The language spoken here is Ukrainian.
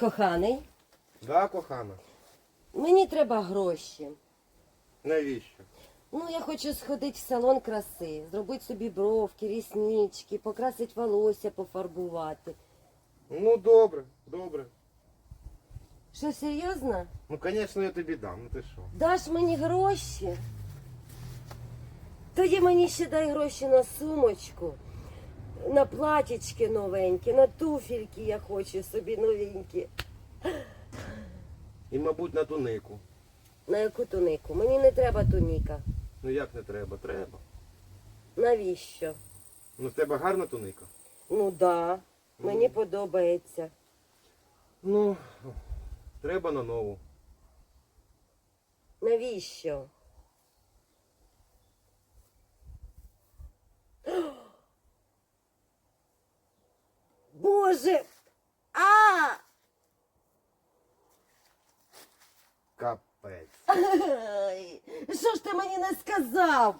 Коханий, Да, кохана. мені треба гроші. Навіщо? Ну, я хочу сходити в салон краси, зробити собі бровки, ріснички, покрасити волосся, пофарбувати. Ну добре, добре. Що, серйозно? Ну, звісно, я тобі дам. Ну ти що? Даш мені гроші? Тоді мені ще дай гроші на сумочку, на платічки новенькі, на туфельки я хочу собі новенькі. І, мабуть, на тунику. На яку тунику? Мені не треба туніка. Ну як не треба? Треба. Навіщо? Ну в тебе гарна туника. Ну да, мені подобається. Ну, треба на нову. Навіщо? Боже! А! Капець. Ай, Що ж ти мені не сказав?